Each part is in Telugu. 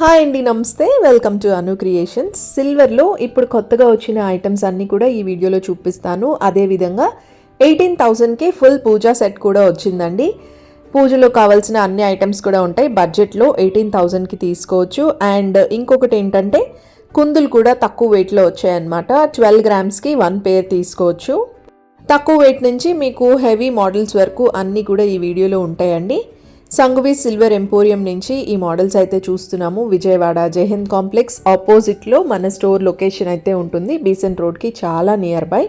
హాయ్ అండి నమస్తే. Welcome to Anu creations. సిల్వర్లో ఇప్పుడు కొత్తగా వచ్చిన ఐటమ్స్ అన్నీ కూడా ఈ వీడియోలో చూపిస్తాను. అదేవిధంగా ఎయిటీన్ థౌజండ్కి ఫుల్ పూజా సెట్ కూడా వచ్చిందండి. పూజలో కావాల్సిన అన్ని ఐటమ్స్ కూడా ఉంటాయి. బడ్జెట్లో ఎయిటీన్ థౌజండ్కి తీసుకోవచ్చు. అండ్ ఇంకొకటి ఏంటంటే కుందులు కూడా తక్కువ వెయిట్లో వచ్చాయన్నమాట. ట్వెల్వ్ గ్రామ్స్కి వన్ పేర్ తీసుకోవచ్చు. తక్కువ వెయిట్ నుంచి మీకు హెవీ మోడల్స్ వరకు అన్నీ కూడా ఈ వీడియోలో ఉంటాయండి. సంగువి సిల్వర్ ఎంపోరియం నుంచి ఈ మోడల్స్ అయితే చూస్తున్నాము. విజయవాడ జయహింద్ కాంప్లెక్స్ ఆపోజిట్లో మన స్టోర్ లొకేషన్ అయితే ఉంటుంది. బీసెంట్ రోడ్కి చాలా నియర్ బై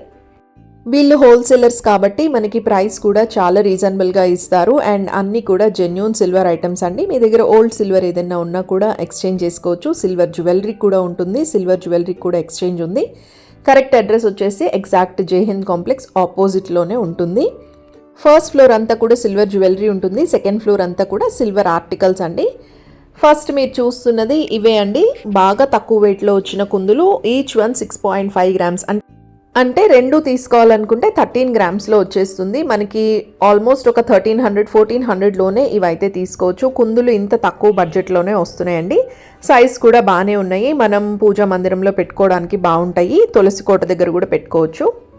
వీళ్ళు హోల్సేలర్స్ కాబట్టి మనకి ప్రైస్ కూడా చాలా రీజనబుల్గా ఇస్తారు. అండ్ అన్నీ కూడా జెన్యున్ సిల్వర్ ఐటమ్స్ అండి. మీ దగ్గర ఓల్డ్ సిల్వర్ ఏదైనా ఉన్నా కూడా ఎక్స్చేంజ్ చేసుకోవచ్చు. సిల్వర్ జ్యువెలరీ కూడా ఉంటుంది. సిల్వర్ జ్యువెలరీ కూడా ఎక్స్చేంజ్ ఉంది. కరెక్ట్ అడ్రస్ వచ్చేసి ఎగ్జాక్ట్ జైహింద్ కాంప్లెక్స్ ఆపోజిట్లోనే ఉంటుంది. ఫస్ట్ ఫ్లోర్ అంతా కూడా సిల్వర్ జ్యువెలరీ ఉంటుంది. సెకండ్ ఫ్లోర్ అంతా కూడా సిల్వర్ ఆర్టికల్స్ అండి. ఫస్ట్ మీరు చూస్తున్నది ఇవే అండి. బాగా తక్కువ వెయిట్లో వచ్చిన కుందులు. Each one six point five grams అంటే రెండు తీసుకోవాలనుకుంటే థర్టీన్ గ్రామ్స్లో వచ్చేస్తుంది. మనకి ఆల్మోస్ట్ ఒక థర్టీన్ హండ్రెడ్ ఫోర్టీన్ హండ్రెడ్లోనే ఇవైతే తీసుకోవచ్చు. కుందులు ఇంత తక్కువ బడ్జెట్లోనే వస్తున్నాయండి. సైజ్ కూడా బాగానే ఉన్నాయి. మనం పూజా మందిరంలో పెట్టుకోవడానికి బాగుంటాయి. తులసి కోట దగ్గర కూడా పెట్టుకోవచ్చు.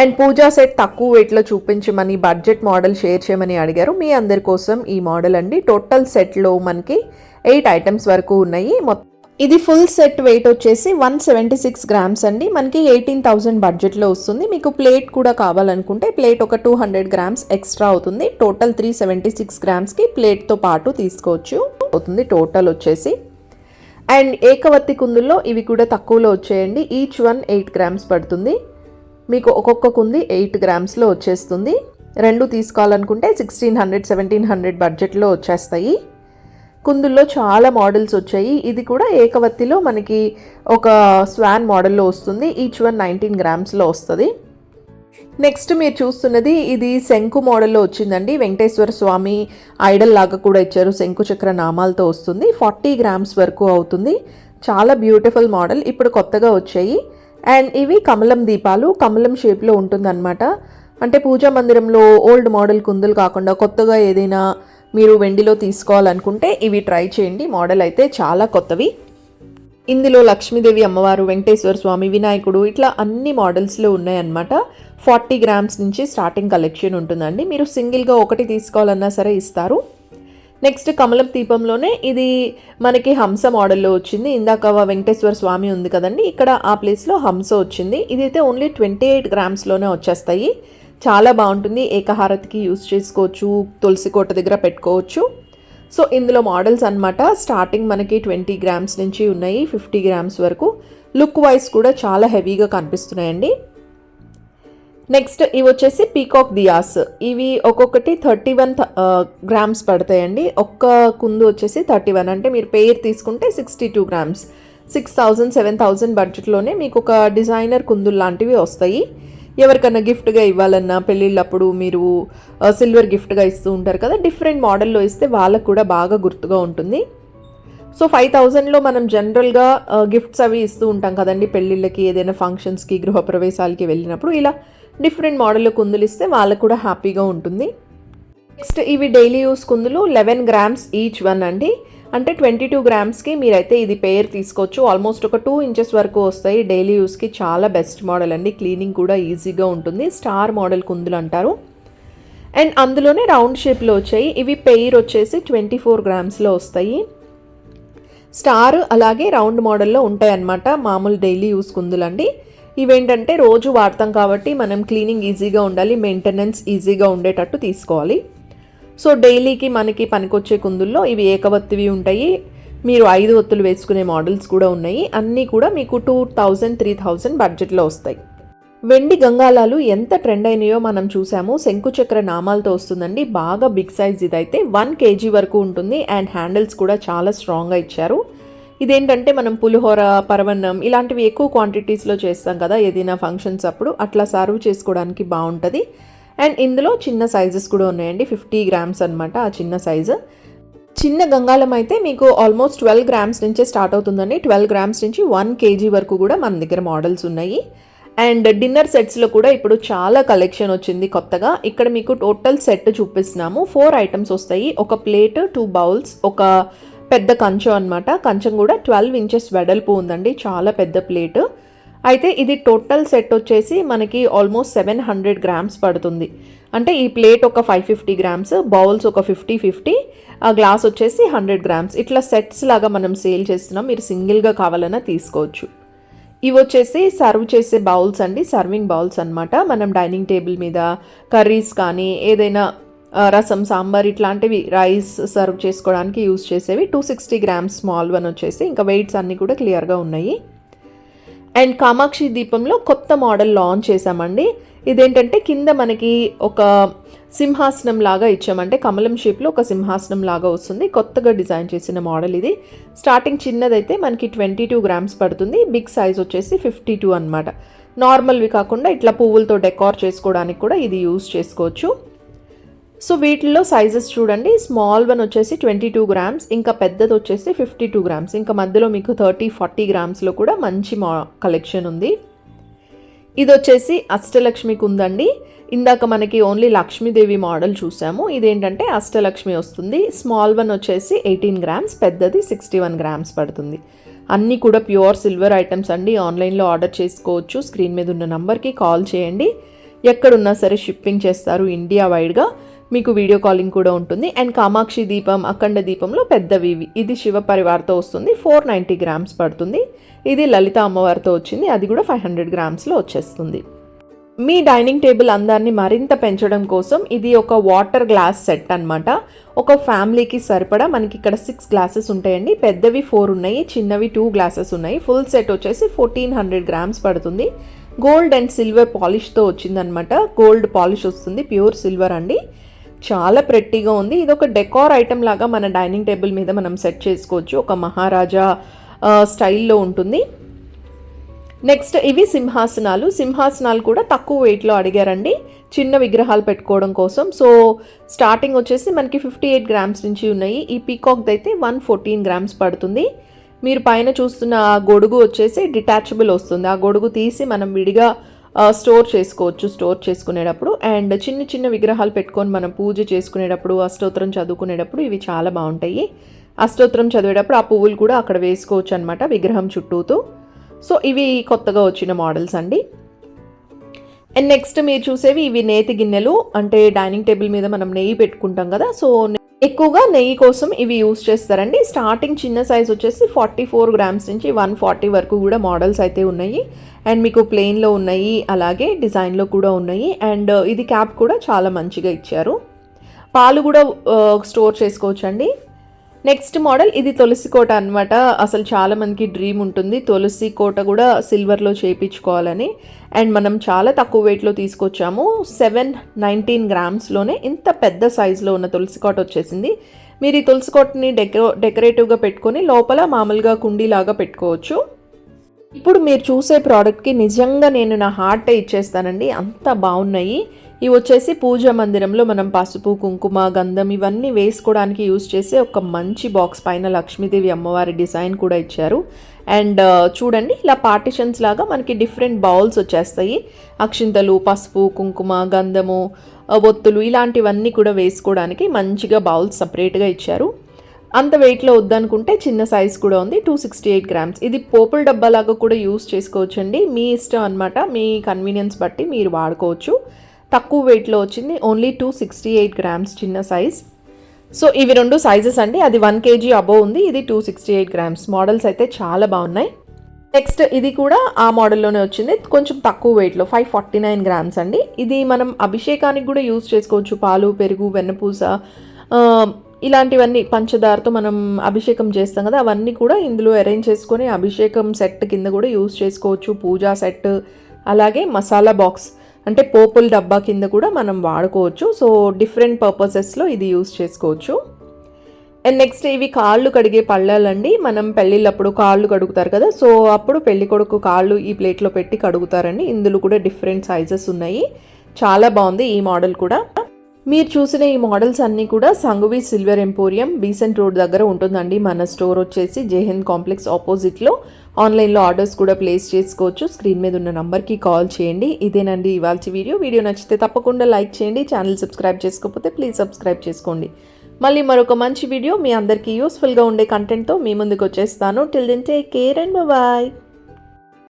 అండ్ పూజా సెట్ తక్కువ వెయిట్లో చూపించమని బడ్జెట్ మోడల్ షేర్ చేయమని అడిగారు. మీ అందరి కోసం ఈ మోడల్ అండి. టోటల్ సెట్లో మనకి ఎయిట్ ఐటమ్స్ వరకు ఉన్నాయి. మొత్తం ఇది ఫుల్ సెట్ వెయిట్ వచ్చేసి వన్ సెవెంటీ సిక్స్ గ్రామ్స్ అండి. మనకి ఎయిటీన్ థౌజండ్ బడ్జెట్లో వస్తుంది. మీకు ప్లేట్ కూడా కావాలనుకుంటే ప్లేట్ ఒక టూ హండ్రెడ్ గ్రామ్స్ ఎక్స్ట్రా అవుతుంది. టోటల్ త్రీ సెవెంటీ సిక్స్ గ్రామ్స్కి ప్లేట్తో పాటు తీసుకోవచ్చు. అవుతుంది టోటల్ వచ్చేసి. అండ్ ఏకవత్తి కుందుల్లో ఇవి కూడా తక్కువలో వచ్చేయండి. ఈచ్ వన్ ఎయిట్ గ్రామ్స్ పడుతుంది. మీకు ఒక్కొక్క కుంది ఎయిట్ గ్రామ్స్లో వచ్చేస్తుంది. రెండు తీసుకోవాలనుకుంటే సిక్స్టీన్ హండ్రెడ్ సెవెంటీన్ హండ్రెడ్ బడ్జెట్లో వచ్చేస్తాయి. కుందుల్లో చాలా మోడల్స్ వచ్చాయి. ఇది కూడా ఏకవత్తిలో మనకి ఒక స్వాన్ మోడల్లో వస్తుంది. ఈచ్ వన్ నైన్టీన్ గ్రామ్స్లో వస్తుంది. నెక్స్ట్ మీరు చూస్తున్నది ఇది శంకు మోడల్లో వచ్చిందండి. వెంకటేశ్వర స్వామి ఐడల్ లాగా కూడా ఇచ్చారు. శంకు చక్ర నామాలతో వస్తుంది. ఫార్టీ గ్రామ్స్ వరకు అవుతుంది. చాలా బ్యూటిఫుల్ మోడల్ ఇప్పుడు కొత్తగా వచ్చాయి. అండ్ ఇవి కమలం దీపాలు. కమలం షేప్లో ఉంటుందన్నమాట. అంటే పూజా మందిరంలో ఓల్డ్ మోడల్ కుందులు కాకుండా కొత్తగా ఏదైనా మీరు వెండిలో తీసుకోవాలనుకుంటే ఇవి ట్రై చేయండి. మోడల్ అయితే చాలా కొత్తవి. ఇందులో లక్ష్మీదేవి అమ్మవారు వెంకటేశ్వర స్వామి వినాయకుడు ఇట్లా అన్ని మోడల్స్లో ఉన్నాయన్నమాట. ఫార్టీ గ్రామ్స్ నుంచి స్టార్టింగ్ కలెక్షన్ ఉంటుందండి. మీరు సింగిల్గా ఒకటి తీసుకోవాలన్నా సరే ఇస్తారు. నెక్స్ట్ కమలం దీపంలోనే ఇది మనకి హంస మోడల్లో వచ్చింది. ఇందాక వెంకటేశ్వర స్వామి ఉంది కదండి ఇక్కడ ఆ ప్లేస్లో హంస వచ్చింది. ఇదైతే ఓన్లీ ట్వంటీ ఎయిట్ గ్రామ్స్లోనే వచ్చేస్తాయి. చాలా బాగుంటుంది. ఏకహారతికి యూస్ చేసుకోవచ్చు. తులసి కోట దగ్గర పెట్టుకోవచ్చు. సో ఇందులో మోడల్స్ అనమాట స్టార్టింగ్ మనకి ట్వంటీ గ్రామ్స్ నుంచి ఉన్నాయి ఫిఫ్టీ గ్రామ్స్ వరకు. లుక్ వైజ్ కూడా చాలా హెవీగా కనిపిస్తున్నాయండి. నెక్స్ట్ ఇవి వచ్చేసి పీకాక్ దియాస్ ఇవి ఒక్కొక్కటి థర్టీ వన్ గ్రామ్స్ పడతాయండి. ఒక్క కుందు వచ్చేసి థర్టీ వన్ అంటే మీరు పేర్ తీసుకుంటే sixty two grams six thousand seven thousand బడ్జెట్లోనే మీకు ఒక డిజైనర్ కుందులు లాంటివి వస్తాయి. ఎవరికన్నా గిఫ్ట్గా ఇవ్వాలన్నా పెళ్ళిళ్ళప్పుడు మీరు సిల్వర్ గిఫ్ట్గా ఇస్తూ ఉంటారు కదా డిఫరెంట్ మోడల్లో ఇస్తే వాళ్ళకు కూడా బాగా గుర్తుగా ఉంటుంది. సో ఫైవ్ థౌజండ్లో మనం జనరల్గా గిఫ్ట్స్ అవి ఇస్తూ ఉంటాం కదండి పెళ్ళిళ్ళకి ఏదైనా ఫంక్షన్స్కి గృహప్రవేశాలకి వెళ్ళినప్పుడు. ఇలా డిఫరెంట్ మోడల్లో కుందులు ఇస్తే వాళ్ళకు కూడా హ్యాపీగా ఉంటుంది. నెక్స్ట్ ఇవి డైలీ యూస్ కుందులు లెవెన్ గ్రామ్స్ ఈచ్ వన్ అండి. అంటే ట్వంటీ టూ గ్రామ్స్కి మీరైతే ఇది పేర్ తీసుకోవచ్చు. ఆల్మోస్ట్ ఒక టూ ఇంచెస్ వరకు వస్తాయి డైలీ యూస్కి. చాలా బెస్ట్ మోడల్ అండి. క్లీనింగ్ కూడా ఈజీగా ఉంటుంది. స్టార్ మోడల్ కుందులు అంటారు. అండ్ అందులోనే రౌండ్ షేప్లో వచ్చాయి. ఇవి పెయిర్ వచ్చేసి ట్వంటీ ఫోర్ గ్రామ్స్లో వస్తాయి. స్టార్ అలాగే రౌండ్ మోడల్లో ఉంటాయి అన్నమాట మామూలు డైలీ యూస్ కుందులండి ఇవేంటంటే రోజు వాడతాం కాబట్టి మనం క్లీనింగ్ ఈజీగా ఉండాలి మెయింటెనెన్స్ ఈజీగా ఉండేటట్టు తీసుకోవాలి. సో డైలీకి మనకి పనికొచ్చే కుందుల్లో ఇవి ఏకవత్తివి ఉంటాయి. మీరు ఐదు ఒత్తులు వేసుకునే మోడల్స్ కూడా ఉన్నాయి. అన్నీ కూడా మీకు టూ థౌజండ్ త్రీ థౌజండ్ బడ్జెట్లో వస్తాయి. వెండి గంగాలాలు ఎంత ట్రెండ్ అయినాయో మనం చూసాము. శంకుచక్ర నామాలతో వస్తుందండి. బాగా బిగ్ సైజ్ ఇదైతే వన్ కేజీ వరకు ఉంటుంది. అండ్ హ్యాండిల్స్ కూడా చాలా స్ట్రాంగ్గా ఇచ్చారు. ఇదేంటంటే మనం పులిహోర పరవన్నం ఇలాంటివి ఎక్కువ క్వాంటిటీస్లో చేస్తాం కదా ఏదైనా ఫంక్షన్స్ అప్పుడు అట్లా సర్వ్ చేసుకోవడానికి బాగుంటుంది. అండ్ ఇందులో చిన్న సైజెస్ కూడా ఉన్నాయండి ఫిఫ్టీ గ్రామ్స్ అనమాట ఆ చిన్న సైజు చిన్న గంగాళం అయితే మీకు ఆల్మోస్ట్ ట్వెల్వ్ గ్రామ్స్ నుంచే స్టార్ట్ అవుతుందండి. ట్వెల్వ్ గ్రామ్స్ నుంచి వన్ కేజీ వరకు కూడా మన దగ్గర మోడల్స్ ఉన్నాయి. అండ్ డిన్నర్ సెట్స్లో కూడా ఇప్పుడు చాలా కలెక్షన్ వచ్చింది కొత్తగా. ఇక్కడ మీకు టోటల్ సెట్ చూపిస్తున్నాము. ఫోర్ ఐటమ్స్ వస్తాయి. ఒక ప్లేట్ టూ బౌల్స్ ఒక పెద్ద కంచం అనమాట కంచం కూడా ట్వెల్వ్ ఇంచెస్ వెడల్పు ఉందండి. చాలా పెద్ద ప్లేట్. అయితే ఇది టోటల్ సెట్ వచ్చేసి మనకి ఆల్మోస్ట్ సెవెన్ హండ్రెడ్ గ్రామ్స్ పడుతుంది. అంటే ఈ ప్లేట్ ఒక ఫైవ్ ఫిఫ్టీ గ్రామ్స్ బౌల్స్ ఒక ఫిఫ్టీ ఫిఫ్టీ ఆ గ్లాస్ వచ్చేసి హండ్రెడ్ గ్రామ్స్. ఇట్లా సెట్స్ లాగా మనం సేల్ చేస్తున్నాం. మీరు సింగిల్గా కావాలన్నా తీసుకోవచ్చు. ఇవి వచ్చేసి సర్వ్ చేసే బౌల్స్ అండి. సర్వింగ్ బౌల్స్ అనమాట మనం డైనింగ్ టేబుల్ మీద కర్రీస్ కానీ ఏదైనా రసం సాంబార్ ఇట్లాంటివి రైస్ సర్వ్ చేసుకోవడానికి యూస్ చేసేవి. Two sixty grams small one వచ్చేసి ఇంకా వెయిట్స్ అన్నీ కూడా క్లియర్గా ఉన్నాయి. అండ్ కామాక్షి దీపంలో కొత్త మోడల్ లాంచ్ చేశామండి. ఇదేంటంటే కింద మనకి ఒక సింహాసనం లాగా ఇచ్చామంటే కమలం షేప్లో ఒక సింహాసనం లాగా వస్తుంది. కొత్తగా డిజైన్ చేసిన మోడల్ ఇది. స్టార్టింగ్ చిన్నదైతే మనకి ట్వంటీ టూ గ్రామ్స్ పడుతుంది. బిగ్ సైజ్ వచ్చేసి ఫిఫ్టీ టూ అనమాట నార్మల్వి కాకుండా ఇట్లా పువ్వులతో డెకార్ చేసుకోవడానికి కూడా ఇది యూస్ చేసుకోవచ్చు. సో వీటిల్లో సైజెస్ చూడండి. స్మాల్ వన్ వచ్చేసి ట్వంటీ టూ గ్రామ్స్ ఇంకా పెద్దది వచ్చేసి ఫిఫ్టీ టూ గ్రామ్స్ ఇంకా మధ్యలో మీకు థర్టీ ఫార్టీ గ్రామ్స్లో కూడా మంచి మా కలెక్షన్ ఉంది. ఇది వచ్చేసి అష్టలక్ష్మికి ఉందండి ఇందాక మనకి ఓన్లీ లక్ష్మీదేవి మోడల్ చూసాము. ఇదేంటంటే అష్టలక్ష్మి వస్తుంది. స్మాల్ వన్ వచ్చేసి ఎయిటీన్ గ్రామ్స్ పెద్దది సిక్స్టీ వన్ గ్రామ్స్ పడుతుంది. అన్నీ కూడా ప్యూర్ సిల్వర్ ఐటమ్స్ అండి. ఆన్లైన్లో ఆర్డర్ చేసుకోవచ్చు. స్క్రీన్ మీద ఉన్న నంబర్కి కాల్ చేయండి. ఎక్కడున్నా సరే షిప్పింగ్ చేస్తారు ఇండియా వైడ్గా మీకు వీడియో కాలింగ్ కూడా ఉంటుంది. అండ్ కామాక్షి దీపం అఖండ దీపంలో పెద్దవి ఇది శివ పరివార్తో వస్తుంది. ఫోర్ నైంటీ గ్రామ్స్ పడుతుంది. ఇది లలిత అమ్మవారితో వచ్చింది. అది కూడా ఫైవ్ హండ్రెడ్ గ్రామ్స్లో వచ్చేస్తుంది. మీ డైనింగ్ టేబుల్ అందాన్ని మరింత పెంచడం కోసం ఇది ఒక వాటర్ గ్లాస్ సెట్ అన్నమాట. ఒక ఫ్యామిలీకి సరిపడా మనకి ఇక్కడ సిక్స్ గ్లాసెస్ ఉంటాయండి. పెద్దవి ఫోర్ ఉన్నాయి చిన్నవి టూ గ్లాసెస్ ఉన్నాయి. ఫుల్ సెట్ వచ్చేసి ఫోర్టీన్ హండ్రెడ్ గ్రామ్స్ పడుతుంది. గోల్డ్ అండ్ సిల్వర్ పాలిష్తో వచ్చిందనమాట గోల్డ్ పాలిష్ వస్తుంది. ప్యూర్ సిల్వర్ అండి. చాలా ప్రెట్టీగా ఉంది. ఇది ఒక డెకార్ ఐటమ్ లాగా మన డైనింగ్ టేబుల్ మీద మనం సెట్ చేసుకోవచ్చు. ఒక మహారాజా స్టైల్లో ఉంటుంది. నెక్స్ట్ ఇవి సింహాసనాలు. సింహాసనాలు కూడా తక్కువ వెయిట్లో అడిగారండి. చిన్న విగ్రహాలు పెట్టుకోవడం కోసం. సో స్టార్టింగ్ వచ్చేసి మనకి ఫిఫ్టీ ఎయిట్ గ్రామ్స్ నుంచి ఉన్నాయి. ఈ పీకాక్ది అయితే వన్ ఫోర్టీన్ గ్రామ్స్ పడుతుంది. మీరు పైన చూస్తున్న ఆ గొడుగు వచ్చేసి డిటాచబుల్ వస్తుంది. ఆ గొడుగు తీసి మనం విడిగా స్టోర్ చేసుకోవచ్చు స్టోర్ చేసుకునేటప్పుడు. అండ్ చిన్న చిన్న విగ్రహాలు పెట్టుకొని మనం పూజ చేసుకునేటప్పుడు అష్టోత్తరం చదువుకునేటప్పుడు ఇవి చాలా బాగుంటాయి. అష్టోత్తరం చదివేటప్పుడు ఆ పువ్వులు కూడా అక్కడ వేసుకోవచ్చు అనమాట విగ్రహం చుట్టూతో. సో ఇవి కొత్తగా వచ్చిన మోడల్స్ అండి. అండ్ నెక్స్ట్ మీరు చూసేవి ఇవి నేతి గిన్నెలు. అంటే డైనింగ్ టేబుల్ మీద మనం నెయ్యి పెట్టుకుంటాం కదా సో ఎక్కువగా నెయ్యి కోసం ఇవి యూస్ చేస్తారండి. స్టార్టింగ్ చిన్న సైజ్ వచ్చేసి ఫార్టీ ఫోర్ గ్రామ్స్ నుంచి వన్ ఫార్టీ వరకు కూడా మోడల్స్ అయితే ఉన్నాయి. అండ్ మీకు ప్లెయిన్లో ఉన్నాయి అలాగే డిజైన్లో కూడా ఉన్నాయి. అండ్ ఇది క్యాప్ కూడా చాలా మంచిగా ఇచ్చారు. పాలు కూడా స్టోర్ చేసుకోవచ్చండి. నెక్స్ట్ మోడల్ ఇది తులసి కోట అనమాట అసలు చాలా మందికి డ్రీమ్ ఉంటుంది. తులసి కోట కూడా సిల్వర్లో చేయించుకోవాలని అండ్ మనం చాలా తక్కువ వెయిట్లో తీసుకొచ్చాము. సెవెన్ నైన్టీన్ గ్రామ్స్లోనే ఇంత పెద్ద సైజులో ఉన్న తులసి కోట వచ్చేసింది. మీరు ఈ తులసి కోటని డెకో డెకరేటివ్గా పెట్టుకొని లోపల మామూలుగా కుండీలాగా పెట్టుకోవచ్చు. ఇప్పుడు మీరు చూసే ప్రోడక్ట్కి నిజంగా నేను నా హార్ట్ ఇచ్చేస్తానండి. అంత బాగున్నాయి. ఇవి వచ్చేసి పూజా మందిరంలో మనం పసుపు కుంకుమ గంధం ఇవన్నీ వేసుకోవడానికి యూస్ చేసే ఒక మంచి బాక్స్. పైన లక్ష్మీదేవి అమ్మవారి డిజైన్ కూడా ఇచ్చారు. అండ్ చూడండి ఇలా పార్టిషన్స్ లాగా మనకి డిఫరెంట్ బౌల్స్ వచ్చేస్తాయి. అక్షింతలు పసుపు కుంకుమ గంధము ఒత్తులు ఇలాంటివన్నీ కూడా వేసుకోవడానికి మంచిగా బౌల్స్ సపరేట్గా ఇచ్చారు. అంత వెయిట్లో వద్దనుకుంటే చిన్న సైజ్ కూడా ఉంది టూ సిక్స్టీ ఎయిట్ గ్రామ్స్. ఇది పోపుల డబ్బాలాగా కూడా యూస్ చేసుకోవచ్చండి. మీ ఇష్టం అనమాట మీ కన్వీనియన్స్ బట్టి మీరు వాడుకోవచ్చు. తక్కువ వెయిట్లో వచ్చింది. Only two sixty eight grams చిన్న సైజ్ సో ఇవి రెండు సైజెస్ అండి. అది వన్ కేజీ అబోవ్ ఉంది. ఇది two sixty eight grams models అయితే చాలా బాగున్నాయి. నెక్స్ట్ ఇది కూడా ఆ మోడల్లోనే వచ్చింది. కొంచెం తక్కువ వెయిట్లో ఫైవ్ ఫార్టీ నైన్ గ్రామ్స్ అండి. ఇది మనం అభిషేకానికి కూడా యూజ్ చేసుకోవచ్చు. పాలు పెరుగు వెన్నపూస ఇలాంటివన్నీ పంచదారతో మనం అభిషేకం చేస్తాం కదా అవన్నీ కూడా ఇందులో అరేంజ్ చేసుకొని అభిషేకం సెట్ కింద కూడా యూజ్ చేసుకోవచ్చు. పూజా సెట్ అలాగే మసాలా బాక్స్ అంటే పోపుల డబ్బా కింద కూడా మనం వాడుకోవచ్చు. సో డిఫరెంట్ పర్పసెస్లో ఇది యూస్ చేసుకోవచ్చు. అండ్ నెక్స్ట్ ఇవి కాళ్ళు కడిగే పళ్ళాలండి. మనం పెళ్ళిళ్ళప్పుడు కాళ్ళు కడుగుతారు కదా సో అప్పుడు పెళ్ళి కొడుకు కాళ్ళు ఈ ప్లేట్లో పెట్టి కడుగుతారండి. ఇందులో కూడా డిఫరెంట్ సైజెస్ ఉన్నాయి. చాలా బాగుంది ఈ మోడల్ కూడా. మీరు చూసిన ఈ మోడల్స్ అన్నీ కూడా Sanguvi silver emporium Besant road దగ్గర ఉంటుందండి. మన స్టోర్ వచ్చేసి జేహెన్ కాంప్లెక్స్ ఆపోజిట్లో ఆన్లైన్లో ఆర్డర్స్ కూడా ప్లేస్ చేసుకోవచ్చు. స్క్రీన్ మీద ఉన్న నంబర్కి కాల్ చేయండి. ఇదేనండి ఇవాళ వీడియో. వీడియో నచ్చితే తప్పకుండా లైక్ చేయండి. ఛానల్ సబ్స్క్రైబ్ చేసుకోకపోతే ప్లీజ్ సబ్స్క్రైబ్ చేసుకోండి. మళ్ళీ మరొక మంచి వీడియో మీ అందరికీ యూస్ఫుల్గా ఉండే కంటెంట్తో మీ ముందుకు వచ్చేస్తాను. Till then take care and bye